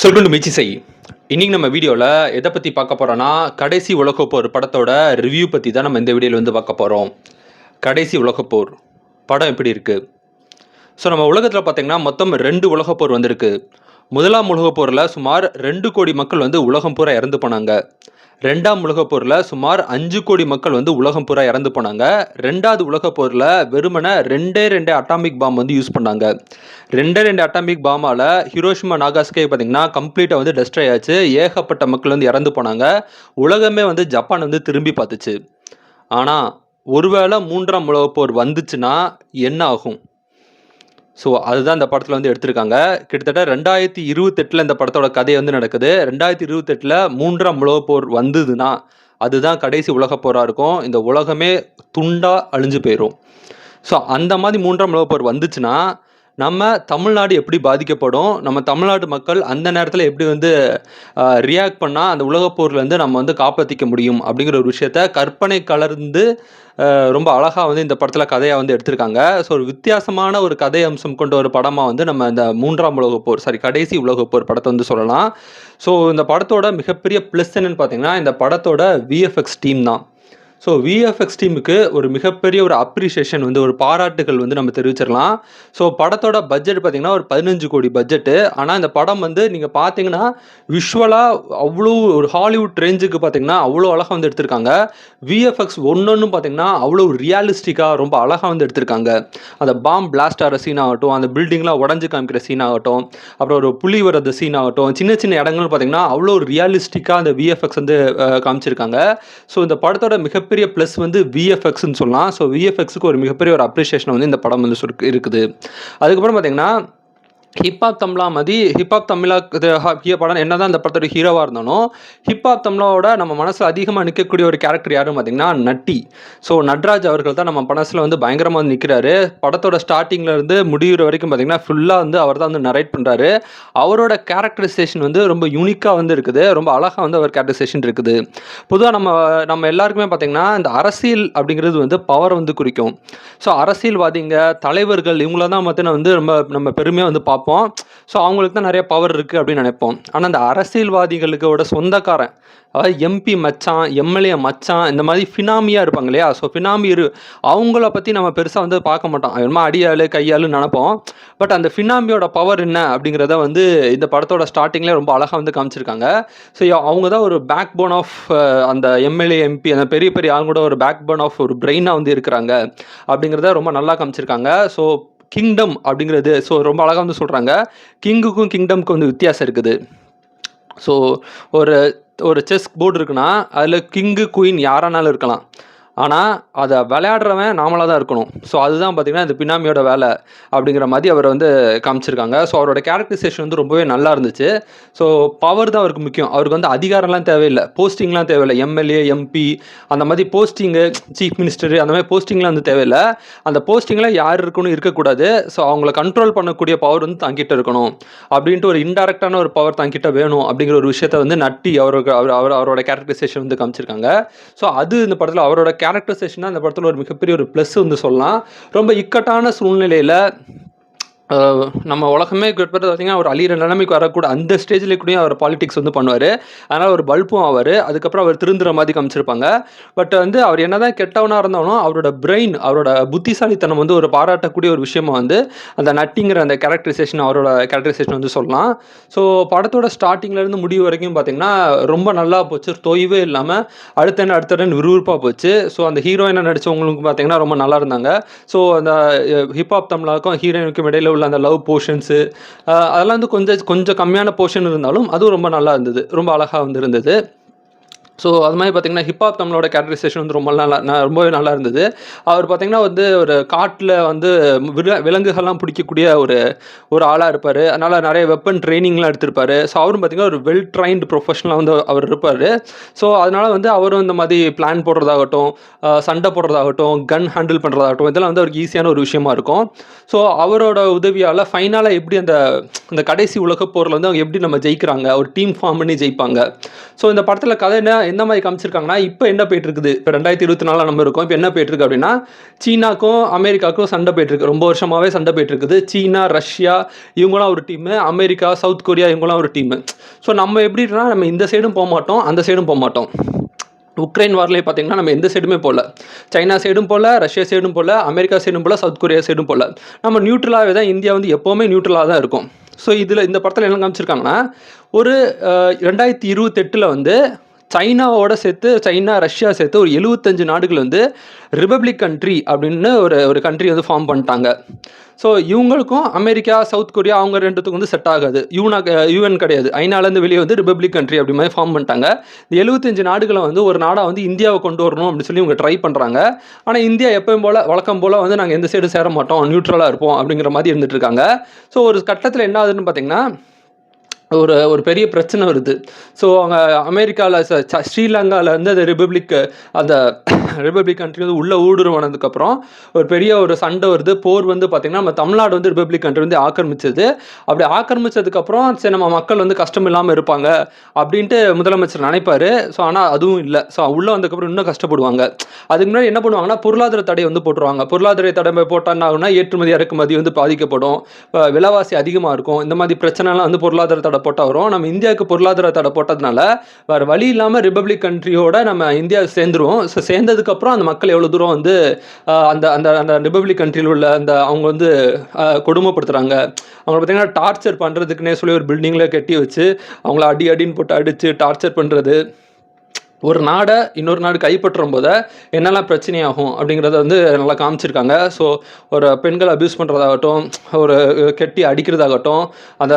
சொல்லுண்டு முயற்சி செய். இன்னைக்கு நம்ம வீடியோவில் எதை பற்றி பார்க்க போகிறோன்னா கடைசி உலகப்போர் படத்தோட ரிவ்யூ பற்றி தான் நம்ம இந்த வீடியோவில் வந்து பார்க்க போகிறோம் கடைசி உலகப்போர் படம் எப்படி இருக்குது ஸோ நம்ம உலகத்தில் பார்த்தீங்கன்னா மொத்தம் ரெண்டு உலகப்போர் வந்திருக்கு. முதலாம் உலகப்போரில் சுமார் ரெண்டு கோடி மக்கள் வந்து உலகம் பூரா இறந்து போனாங்க. ரெண்டாம் உலகப் போரில் சுமார் அஞ்சு கோடி மக்கள் வந்து உலகம் பூரா இறந்து போனாங்க. ரெண்டாவது உலகப் போரில் வெறுமனை ரெண்டே ரெண்டே அட்டாமிக் பாம் வந்து யூஸ் பண்ணாங்க. ரெண்டே ரெண்டு அட்டாமிக் பாமால் ஹிரோஷிமா நாகாஸ்கே பார்த்தீங்கன்னா கம்ப்ளீட்டாக வந்து டெஸ்ட்ராய் ஆச்சு. ஏகப்பட்ட மக்கள் வந்து இறந்து போனாங்க. உலகமே வந்து ஜப்பான் வந்து திரும்பி பார்த்துச்சு. ஆனால் ஒருவேளை மூன்றாம் உலகப் போர் வந்துச்சுன்னா என்ன ஆகும்? ஸோ அதுதான் இந்த படத்தில் வந்து எடுத்திருக்காங்க. கிட்டத்தட்ட ரெண்டாயிரத்தி இருபத்தெட்டில் இந்த படத்தோட கதை வந்து நடக்குது. ரெண்டாயிரத்தி இருபத்தெட்டில் மூன்றாம் உலகப் போர் வந்ததுன்னா அதுதான் கடைசி உலகப் போராக இருக்கும். இந்த உலகமே துண்டாக அழிஞ்சு போயிடும் ஸோ அந்த மாதிரி மூன்றாம் உலகப் போர் வந்துச்சுன்னா நம்ம தமிழ்நாடு எப்படி பாதிக்கப்படும்? நம்ம தமிழ்நாடு மக்கள் அந்த நேரத்தில் எப்படி வந்து ரியாக்ட் பண்ணால் அந்த உலகப் போர்லேருந்து நம்ம வந்து காப்பாற்றிக்க முடியும்? அப்படிங்கிற ஒரு விஷயத்த கற்பனை கலர்ந்து ரொம்ப அழகாக வந்து இந்த படத்தில் கதையாக வந்து எடுத்திருக்காங்க. ஸோ ஒரு வித்தியாசமான ஒரு கதை அம்சம் கொண்ட ஒரு படமாக வந்து நம்ம இந்த மூன்றாம் உலகப் போர் சாரி கடைசி உலகப் போர் படத்தை வந்து சொல்லலாம். ஸோ இந்த படத்தோட மிகப்பெரிய ப்ளஸ் என்னன்னு பார்த்தீங்கன்னா இந்த படத்தோட விஎஃப்எக்ஸ் டீம் தான். ஸோ விஎஃப்எக்ஸ் டீமுக்கு ஒரு மிகப்பெரிய ஒரு அப்ரிஷியேஷன் வந்து ஒரு பாராட்டுகள் வந்து நம்ம தெரிவிச்சிடலாம். ஸோ படத்தோட பட்ஜெட் பார்த்தீங்கன்னா ஒரு பதினஞ்சு கோடி பட்ஜெட்டு ஆனால் இந்த படம் வந்து நீங்கள் பார்த்தீங்கன்னா விஷுவலாக அவ்வளோ ஒரு ஹாலிவுட் ரேஞ்சுக்கு பார்த்தீங்கன்னா அவ்வளோ அழகாக வந்து எடுத்திருக்காங்க. விஎஃப்எக்ஸ் ஒன்று பார்த்தீங்கன்னா அவ்வளோ ரியாலிஸ்டிக்காக ரொம்ப அழகாக வந்து எடுத்திருக்காங்க. அந்த பாம் பிளாஸ்ட் ஆகிற சீன் ஆகட்டும் அந்த பில்டிங்லாம் உடஞ்சி காமிக்கிற சீன் ஆகட்டும் அப்புறம் ஒரு புலி வர்றது சீன் ஆகட்டும் சின்ன சின்ன இடங்கள் பார்த்தீங்கன்னா அவ்வளோ ரியாலிஸ்டிக்காக அந்த விஎஃப்எக்ஸ் வந்து காமிச்சிருக்காங்க. ஸோ இந்த படத்தோட மிகப்பெரிய ப்ளஸ் வந்து விஎஃப்எக்ஸ்னு சொல்லலாம். ஸோ விஎஃப்எக்ஸுக்கு ஒரு மிகப்பெரிய ஒரு அப்ரிஷியேஷன் வந்து இந்த படம் வந்து இருக்குது. அதுக்கப்புறம் பார்த்தீங்கன்னா ஹிப்ஹாப் தமிழா மதி ஹிப்ஹாப் தமிழா இது ஹ- படம் படம் என்னதான் இந்த படத்தோட ஹீரோவாக இருந்தாலும் ஹிப்ஹாப் தமிழாவோட நம்ம மனசில் அதிகமாக நிற்கக்கூடிய ஒரு கேரக்டர் யாரும் பார்த்தீங்கன்னா நட்டி. ஸோ நட்ராஜ் அவர்கள் தான் நம்ம மனசில் வந்து பயங்கரமாக வந்து நிற்கிறாரு படத்தோட ஸ்டார்டிங்ல இருந்து முடிகிற வரைக்கும் பார்த்தீங்கன்னா ஃபுல்லாக வந்து அவர் தான் வந்து நரேட் பண்ணுறாரு அவரோட கேரக்டரைசேஷன் வந்து ரொம்ப யூனிக்காக வந்து இருக்குது. ரொம்ப அழகாக வந்து அவர் கேரக்டரைசேஷன் இருக்குது. பொதுவாக நம்ம நம்ம எல்லாருக்குமே பார்த்தீங்கன்னா இந்த அரசியல் அப்படிங்கிறது வந்து பவர் வந்து குறிக்கும். ஸோ அரசியல்வாதிங்க தலைவர்கள் இவங்கள தான் பார்த்தீங்கன்னா வந்து ரொம்ப நம்ம பெருமையாக வந்து பார்ப்போம் ஸோ அவங்களுக்கு தான் நிறைய பவர் இருக்குது அப்படின்னு நினைப்போம். ஆனால் அந்த அரசியல்வாதிகளுக்கோட சொந்தக்காரன் அதாவது எம்பி மச்சான் எம்எல்ஏ மச்சான் இந்த மாதிரி ஃபினாமியாக இருப்பாங்க இல்லையா? ஸோ ஃபினாமி இரு. அவங்கள பற்றி நம்ம பெருசாக வந்து பார்க்க மாட்டோம். என்னமோ அடியாள் கையாளுன்னு நினைப்போம். பட் அந்த ஃபினாமியோட பவர் என்ன அப்படிங்கிறத வந்து இந்த படத்தோட ஸ்டார்டிங்லேயே ரொம்ப அழகாக வந்து காமிச்சிருக்காங்க. ஸோ அவங்க தான் ஒரு பேக் போன் ஆஃப் அந்த எம்எல்ஏ எம்பி அந்த பெரிய பெரிய ஆளுங்கூட ஒரு பேக் போன் ஆஃப் ஒரு பிரெயினாக வந்து இருக்கிறாங்க அப்படிங்கிறத ரொம்ப நல்லா காமிச்சிருக்காங்க. ஸோ கிங்டம் அப்படிங்கிறது ஸோ ரொம்ப அழகாக வந்து சொல்கிறாங்க கிங்குக்கும் கிங்டம்க்கும் வந்து வித்தியாசம் இருக்குது. ஸோ ஒரு ஒரு செஸ் போர்டு இருக்குன்னா அதில் கிங்கு குயின் யாரானாலும் இருக்கலாம். ஆனால் அதை விளையாடுறவன் நாமளாக தான் இருக்கணும். ஸோ அதுதான் பார்த்திங்கன்னா இந்த பினாமியோட வேலை அப்படிங்கிற மாதிரி அவர் வந்து காமிச்சிருக்காங்க. ஸோ அவரோட கேரக்டரைசேஷன் வந்து ரொம்பவே நல்லா இருந்துச்சு. ஸோ பவர் தான் அவருக்கு முக்கியம். அவருக்கு வந்து அதிகாரம்லாம் தேவையில்லை. போஸ்டிங்லாம் தேவையில்லை. எம்எல்ஏ எம்பி அந்த மாதிரி போஸ்டிங்கு சீஃப் மினிஸ்டர் அந்த மாதிரி போஸ்டிங்லாம் வந்து தேவையில்லை. அந்த போஸ்டிங்கில் யார் இருக்கணும் இருக்கக்கூடாது. ஸோ அவங்கள கண்ட்ரோல் பண்ணக்கூடிய பவர் வந்து தங்கிட்ட இருக்கணும். அப்படின்ட்டு ஒரு இன்டெரக்டான ஒரு பவர் தங்கிட்ட வேணும் அப்படிங்கிற ஒரு விஷயத்த வந்து நட்டி அவருக்கு அவர் அவர் அவரோட கேரக்டரைசேஷன் வந்து காமிச்சிருக்காங்க. ஸோ அது இந்த படத்தில் அவரோட கேரக்டரைசேஷன் தான் இந்த படத்தில் ஒரு மிகப்பெரிய ஒரு ப்ளஸ் வந்து சொல்லலாம். ரொம்ப இக்கட்டான சூழ்நிலையில் நம்ம உலகமே கிட்டத்தட்ட பார்த்தீங்கன்னா அவர் அழியிற நிலைமைக்கு வரக்கூட அந்த ஸ்டேஜில் கூட அவர் பாலிடிக்ஸ் வந்து பண்ணுவார். அதனால் ஒரு பல்பும் அவர் அதுக்கப்புறம் அவர் திருந்துற மாதிரி காமிச்சிருப்பாங்க. பட் வந்து அவர் என்னதான் கெட்டவனாக இருந்தாலும் அவரோட பிரெயின் அவரோட புத்திசாலித்தனம் வந்து ஒரு பாராட்டக்கூடிய ஒரு விஷயமா வந்து அந்த நட்டிங்கிற அந்த கேரக்டரைசேஷன் அவரோட கேரக்டரைசேஷன் வந்து சொல்லலாம். ஸோ படத்தோட ஸ்டார்டிங்லேருந்து முடிவு வரைக்கும் பார்த்தீங்கன்னா ரொம்ப நல்லா போச்சு. தொய்வே இல்லாமல் அடுத்த என்ன அடுத்தடன் விறுவிறுப்பாக போச்சு. ஸோ அந்த ஹீரோயினை நடித்தவங்களுக்கு பார்த்தீங்கன்னா ரொம்ப நல்லா இருந்தாங்க. ஸோ அந்த ஹிப்ஹாப் தமிழாக்கும் ஹீரோயினுக்கும் இடையில உள்ள அந்த லவ் போர்ஷன்ஸு அதெல்லாம் வந்து கொஞ்சம் கொஞ்சம் கம்மியான போர்ஷன் இருந்தாலும் அதுவும் ரொம்ப நல்லா இருந்தது. ரொம்ப அழகாக வந்து இருந்தது. ஸோ அது மாதிரி பார்த்தீங்கன்னா ஹிப்ஹாப் தமிழோட கேரக்டரைசேஷன் வந்து ரொம்ப நல்லா ரொம்பவே நல்லா இருந்தது. அவர் பார்த்தீங்கன்னா வந்து ஒரு காட்டில் வந்து வில விலங்குகள்லாம் பிடிக்கக்கூடிய ஒரு ஒரு ஆளாக இருப்பார். அதனால் நிறைய வெப்பன் ட்ரைனிங்லாம் எடுத்திருப்பார். ஸோ அவரும் பார்த்தீங்கன்னா ஒரு வெல் ட்ரைன்டு ப்ரொஃபஷனலாக வந்து அவர் இருப்பார். ஸோ அதனால் வந்து அவரும் இந்த மாதிரி பிளான் போடுறதாகட்டும் சண்டை போடுறதாகட்டும் கன் ஹேண்டில் பண்ணுறதாகட்டும் இதெல்லாம் வந்து அவருக்கு ஈஸியான ஒரு விஷயமா இருக்கும். ஸோ அவரோட உதவியால் ஃபைனலாக எப்படி அந்த அந்த கடைசி உலகப் போரில் வந்து அவங்க எப்படி நம்ம ஜெயிக்கிறாங்க? ஒரு டீம் ஃபார்ம் பண்ணி ஜெயிப்பாங்க. ஸோ இந்த படத்தில் கதை என்ன எந்த மாதிரி காமிச்சிருக்காங்கன்னா இப்போ என்ன போயிட்டு இருக்குது இப்போ ரெண்டாயிரத்தி இருபத்தி நாலாம் நம்ம இருக்கோம். இப்போ என்ன போயிட்டு இருக்கு அப்படின்னா சீனாக்கும் அமெரிக்காவுக்கும் சண்டை போயிட்டு இருக்கு ரொம்ப வருஷமாவே சண்டை போயிட்டு இருக்குது சீனா ரஷ்யா இவங்களாம் ஒரு டீம் அமெரிக்கா சவுத் கொரியா இவங்களாம் ஒரு டீம் ஸோ நம்ம எப்படின்னா நம்ம இந்த சைடும் போக மாட்டோம் அந்த சைடும் போக மாட்டோம். உக்ரைன் வார்லேயே பார்த்தீங்கன்னா நம்ம எந்த சைடுமே போகல. சைனா சைடும் போகல ரஷ்யா சைடும் போகல அமெரிக்கா சைடும் போகல சவுத் கொரியா சைடும் போகல. நம்ம நியூட்ரலாகவே தான் இந்தியா வந்து எப்போவுமே நியூட்ரலாக தான் இருக்கும். ஸோ இதில் இந்த படத்தில் என்ன காமிச்சிருக்காங்கன்னா ஒரு ரெண்டாயிரத்தி இருபத்தெட்டில் வந்து சைனாவோட சேர்த்து சைனா ரஷ்யா சேர்த்து ஒரு எழுபத்தஞ்சு நாடுகள் வந்து ரிபப்ளிக் கண்ட்ரி அப்படின்னு ஒரு ஒரு கண்ட்ரி வந்து ஃபார்ம் பண்ணிட்டாங்க. ஸோ இவங்களுக்கும் அமெரிக்கா சவுத் கொரியா அவங்க ரெண்டுத்துக்கும் வந்து செட் ஆகாது. யூனா யூஎன் கிடையாது. ஐநாலேருந்து வெளியே வந்து ரிபப்ளிக் கண்ட்ரி அப்படி மாதிரி ஃபார்ம் பண்ணிட்டாங்க. இந்த எழுபத்தஞ்சு நாடுகளை வந்து ஒரு நாடாக வந்து இந்தியாவை கொண்டு வரணும் அப்படின்னு சொல்லி இவங்க ட்ரை பண்ணுறாங்க ஆனால் இந்தியா எப்பவும் போல் வழக்கம் போல் வந்து நாங்கள் எந்த சைடும் சேர மாட்டோம். நியூட்ரலாக இருப்போம் அப்படிங்கிற மாதிரி இருந்துட்டு இருக்காங்க. ஸோ ஒரு கட்டத்தில் என்ன ஆகுதுன்னு பார்த்தீங்கன்னா ஒரு ஒரு பெரிய பிரச்சனை வருது. ஸோ அவங்க அமெரிக்காவில் ஸ்ரீலங்காவில் வந்து அந்த ரிபப்ளிக் அந்த ரிபப்ளிக் கண்ட்ரி வந்து உள்ளே ஊடுருவனதுக்கப்புறம் ஒரு பெரிய ஒரு சண்டை வருது. போர் வந்து பார்த்திங்கன்னா நம்ம தமிழ்நாடு வந்து ரிபப்ளிக் கண்ட்ரி வந்து ஆக்கிரமிச்சது. அப்படி ஆக்கிரமிச்சதுக்கப்புறம் சரி நம்ம மக்கள் வந்து கஷ்டம் இல்லாமல் இருப்பாங்க அப்படின்ட்டு முதலமைச்சர் நினைப்பாரு. ஸோ ஆனால் அதுவும் இல்லை. ஸோ உள்ளே வந்ததுக்கப்புறம் இன்னும் கஷ்டப்படுவாங்க. அதுக்கு முன்னாடி என்ன பண்ணுவாங்கன்னா பொருளாதார தடை வந்து போட்டுருவாங்க. பொருளாதார தடை போட்டால் என்ன ஆகும்னா ஏற்றுமதி இறக்குமதி வந்து பாதிக்கப்படும். விலைவாசி அதிகமாக இருக்கும். இந்த மாதிரி பிரச்சனைலாம் வந்து பொருளாதார தடை போட்டால் வரும். நம்ம இந்தியாவுக்கு பொருளாதார தடை போட்டதுனால வேறு வழி இல்லாமல் ரிபப்ளிக் கண்ட்ரியோட நம்ம இந்தியா சேர்ந்துருவோம். ஸோ சேர்ந்ததுக்கப்புறம் அந்த மக்கள் எவ்வளோ தூரம் வந்து அந்த அந்த அந்த ரிபப்ளிக் கண்ட்ரியில் உள்ள அந்த அவங்க வந்து கொடுமைப்படுத்துகிறாங்க அவங்களை பார்த்தீங்கன்னா டார்ச்சர் பண்ணுறதுக்குன்னே சொல்லி ஒரு பில்டிங்கில் கட்டி வச்சு அவங்கள அடி அடின்னு போட்டு அடித்து டார்ச்சர் பண்ணுறது ஒரு நாடை இன்னொரு நாடு கைப்பற்றும் போது என்னெல்லாம் பிரச்சனையாகும் அப்படிங்கிறத வந்து நல்லா காமிச்சிருக்காங்க. ஸோ ஒரு பெண்களை அப்யூஸ் பண்ணுறதாகட்டும் ஒரு கெட்டி அடிக்கிறதாகட்டும் அந்த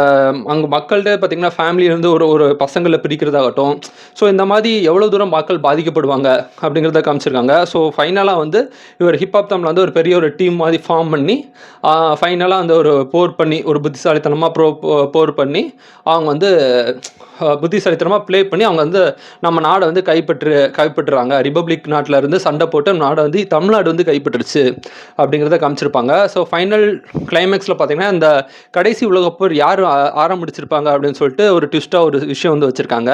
அங்கே மக்கள்கிட்ட பார்த்திங்கன்னா ஃபேமிலியிலேருந்து ஒரு ஒரு பசங்களை பிரிக்கிறதாகட்டும். ஸோ இந்த மாதிரி எவ்வளோ தூரம் மக்கள் பாதிக்கப்படுவாங்க அப்படிங்கிறத காமிச்சிருக்காங்க. ஸோ ஃபைனலாக வந்து இவர் ஹிப்ஹாப் தமிழ் வந்து ஒரு பெரிய ஒரு டீம் மாதிரி ஃபார்ம் பண்ணி ஃபைனலாக அந்த ஒரு போர் பண்ணி ஒரு புத்திசாலித்தனமாக ப்ரோ போர் பண்ணி அவங்க வந்து புத்திசாலித்தனமாக ப்ளே பண்ணி அவங்க வந்து நம்ம நாடை வந்து கைப்பற்று கைப்பற்றுறாங்க. ரிபப்ளிக் நாட்டில் இருந்து சண்டை போட்டு நாடை வந்து தமிழ்நாடு வந்து கைப்பற்றுச்சு அப்படிங்கிறத காமிச்சிருப்பாங்க. ஸோ ஃபைனல் கிளைமேக்ஸில் பார்த்தீங்கன்னா இந்த கடைசி உலகப்போர் யார் ஆரம்பிச்சிருப்பாங்க அப்படின்னு சொல்லிட்டு ஒரு ட்விஸ்ட்டாக ஒரு விஷயம் வந்து வச்சுருக்காங்க.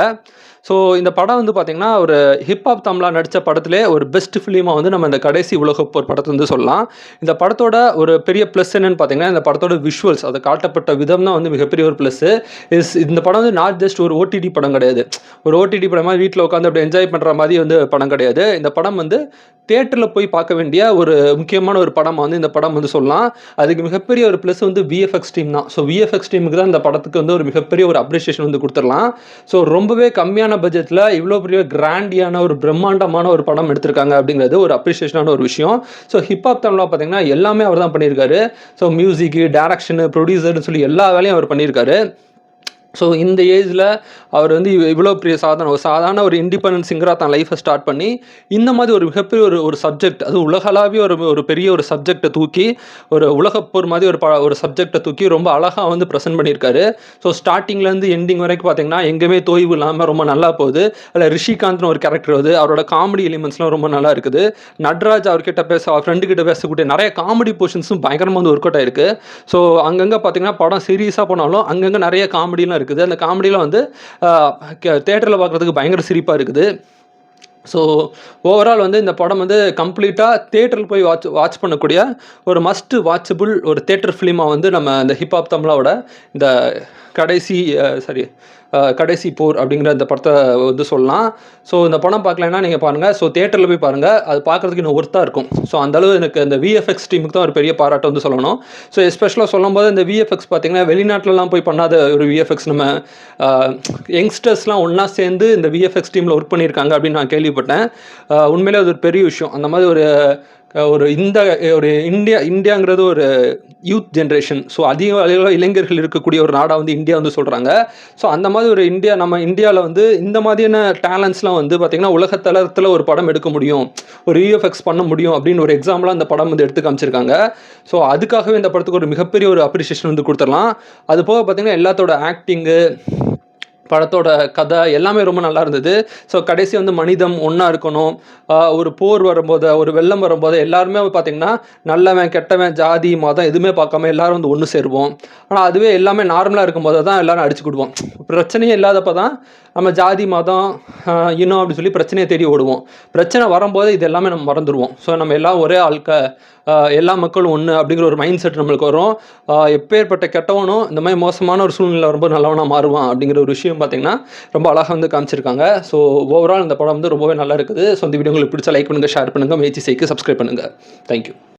ஸோ இந்த படம் வந்து பார்த்திங்கன்னா ஒரு ஹிப்ஹாப் தமிழா நடித்த படத்திலே ஒரு பெஸ்ட் ஃபிலிமாக வந்து நம்ம இந்த கடைசி உலகப்போர் படத்தை வந்து சொல்லலாம். இந்த படத்தோட ஒரு பெரிய ப்ளஸ் என்னன்னு பார்த்தீங்கன்னா இந்த படத்தோட விஷுவல்ஸ் அதை காட்டப்பட்ட விதம் தான் வந்து மிகப்பெரிய ஒரு ப்ளஸ்ஸு இஸ் இந்த படம் வந்து நாட் ஜஸ்ட் ஒரு ஓடிடி படம் கிடையாது. ஒரு ஓடிடி படம் மாதிரி வீட்டில் உட்காந்து அப்படி என்ஜாய் பண்ணுற மாதிரி வந்து படம் கிடையாது. இந்த படம் வந்து தேட்டரில் போய் பார்க்க வேண்டிய ஒரு முக்கியமான ஒரு படம் வந்து இந்த படம் வந்து சொல்லலாம். அதுக்கு மிகப்பெரிய ஒரு ப்ளஸ் வந்து விஎஃப்எக்ஸ் டீம் தான். ஸோ விஎஃப்எக்ஸ் டீமுக்கு தான் இந்த படத்துக்கு வந்து ஒரு மிகப்பெரிய ஒரு அப்ரிஷியேஷன் வந்து கொடுத்துடலாம். ஸோ ரொம்பவே கம்மியான பட்ஜெட்டில் இவ்வளோ பெரிய கிராண்டியான ஒரு பிரம்மாண்டமான ஒரு படம் எடுத்திருக்காங்க அப்படிங்கிறது ஒரு அப்ரிஷியேஷனான ஒரு விஷயம். ஸோ ஹிப்ஹாப் தமிழாக பார்த்தீங்கன்னா எல்லாமே அவர் தான் பண்ணியிருக்காரு. ஸோ மியூசிக்கு டேரக்ஷனு ப்ரொடியூசர்னு சொல்லி எல்லா வேலையும் அவர் பண்ணியிருக்காரு. ஸோ இந்த ஏஜில் அவர் வந்து இவ்வளோ பெரிய சாதனை ஒரு சாதாரண ஒரு இண்டிபெண்டன்ஸ் சிங்கராக தான் லைஃப்பை ஸ்டார்ட் பண்ணி இந்த மாதிரி ஒரு மிகப்பெரிய ஒரு ஒரு சப்ஜெக்ட் அது உலகளாவிய ஒரு ஒரு பெரிய ஒரு சப்ஜெக்டை தூக்கி ஒரு உலகப்போர் மாதிரி ஒரு ப ஒரு சப்ஜெக்டை தூக்கி ரொம்ப அழகாக வந்து ப்ரெசென்ட் பண்ணியிருக்காரு. ஸோ ஸ்டார்டிங்லேருந்து எண்டிங் வரைக்கும் பார்த்தீங்கன்னா எங்கேயுமே தொய்வு இல்லாமல் ரொம்ப நல்லா போகுது. அதில் ரிஷிகாந்த்னு ஒரு கேரக்டர் வருது. அவரோட காமெடி எலிமெண்ட்ஸ்லாம் ரொம்ப நல்லா இருக்குது. நட்ராஜ் அவர்கிட்ட பேச அவர் ஃப்ரெண்டு கிட்ட பேசக்கூடிய நிறைய காமெடி போர்ஷன்ஸும் பயங்கரமாக வந்து ஒர்க் அவுட் ஆயிருக்கு. ஸோ அங்கங்கே பார்த்தீங்கன்னா படம் சீரியஸாக போனாலும் அங்கங்கே நிறைய காமெடிலாம் இருக்குது. அந்த காமெடியெலாம் வந்து தேட்டரில் பார்க்குறதுக்கு பயங்கர சிரிப்பாக இருக்குது. ஸோ ஓவரால் வந்து இந்த படம் வந்து கம்ப்ளீட்டாக தேட்டரில் போய் வாட்ச் வாட்ச் பண்ணக்கூடிய ஒரு மஸ்ட் வாட்சபிள் ஒரு தேட்டர் ஃபிலிமாக வந்து நம்ம இந்த ஹிப்ஹாப் தமிழாவோட இந்த கடைசி சாரி கடைசி போர் அப்படிங்கிற இந்த படத்தை வந்து சொல்லலாம். ஸோ இந்த படம் பார்க்கலன்னா நீங்கள் பாருங்கள் ஸோ தேட்டரில் போய் பாருங்கள் அது பார்க்குறதுக்கு இன்னும் ஒர்த்தாக இருக்கும். ஸோ அந்தளவு எனக்கு இந்த விஎஃப்எக்ஸ் டீமுக்கு தான் ஒரு பெரிய பாராட்டு வந்து சொல்லணும். ஸோ எஸ்பெஷலாக சொல்லும்போது இந்த விஎஃப்எக்ஸ் பார்த்தீங்கன்னா வெளிநாட்டிலலாம் போய் பண்ணாத ஒரு விஎஃப்எக்ஸ் நம்ம யங்ஸ்டர்ஸ்லாம் ஒன்றா சேர்ந்து இந்த விஎஃப்எக்ஸ் டீமில் ஒர்க் பண்ணியிருக்காங்க அப்படின்னு நான் கேள்விப்பட்டேன். உண்மையிலே அது ஒரு பெரிய விஷயம். அந்த மாதிரி ஒரு ஒரு இந்த ஒரு இந்தியா இந்தியாங்கிறது ஒரு யூத் ஜென்ரேஷன் ஸோ அதிக அளவில் இளைஞர்கள் இருக்கக்கூடிய ஒரு நாடாக வந்து இந்தியா வந்து சொல்கிறாங்க ஸோ அந்த மாதிரி ஒரு இந்தியா நம்ம இந்தியாவில் வந்து இந்த மாதிரியான டேலண்ட்ஸ்லாம் வந்து பார்த்திங்கன்னா உலகத்தளத்தில் ஒரு படம் எடுக்க முடியும். ஒரு யூஎஃப்எக்ஸ் பண்ண முடியும் அப்படின்னு ஒரு எக்ஸாம்பிளாக அந்த படம் வந்து எடுத்து காமிச்சிருக்காங்க. ஸோ அதுக்காகவே இந்த படத்துக்கு ஒரு மிகப்பெரிய ஒரு அப்ரிசியேஷன் வந்து கொடுத்துடலாம். அது போக பார்த்திங்கன்னா எல்லாத்தோட ஆக்டிங்கு படத்தோட கதை எல்லாமே ரொம்ப நல்லா இருந்தது. ஸோ கடைசி வந்து மனிதம் ஒன்றா இருக்கணும். ஒரு போர் வரும்போது ஒரு வெள்ளம் வரும்போது எல்லாருமே பார்த்திங்கன்னா நல்லவன் கெட்டவன் ஜாதி மதம் எதுவுமே பார்க்காம எல்லாரும் வந்து ஒன்று சேருவோம். ஆனால் அதுவே எல்லாமே நார்மலாக இருக்கும்போது தான் எல்லோரும் அடிச்சுக்கிடுவோம். பிரச்சனையே இல்லாதப்போ தான் நம்ம ஜாதி மதம் இன்னும் அப்படின்னு சொல்லி பிரச்சனையை தேடி ஓடுவோம். பிரச்சனை வரும்போது இது எல்லாமே நம்ம மறந்துடுவோம் ஸோ நம்ம எல்லாம் ஒரே ஆள்க எல்லா மக்களும் ஒன்று அப்படிங்கிற ஒரு மைண்ட் செட் நம்மளுக்கு வரும். எப்பேற்பட்ட கெட்டவனும் இந்த மாதிரி மோசமான ஒரு சூழ்நிலை ரொம்ப நல்லவனாக மாறுவான் அப்படிங்கிற ஒரு விஷயம் பார்த்திங்கன்னா ரொம்ப அழகாக வந்து காமிச்சிருக்காங்க. ஸோ ஓவரால் இந்த படம் வந்து ரொம்பவே நல்லா இருக்குது. ஸோ இந்த வீடியோ உங்களுக்கு பிடிச்ச லைக் பண்ணுங்கள் ஷேர் பண்ணுங்கள் முயற்சி செய்க்கு சப்ஸ்கிரைப் பண்ணுங்கள் தேங்க்யூ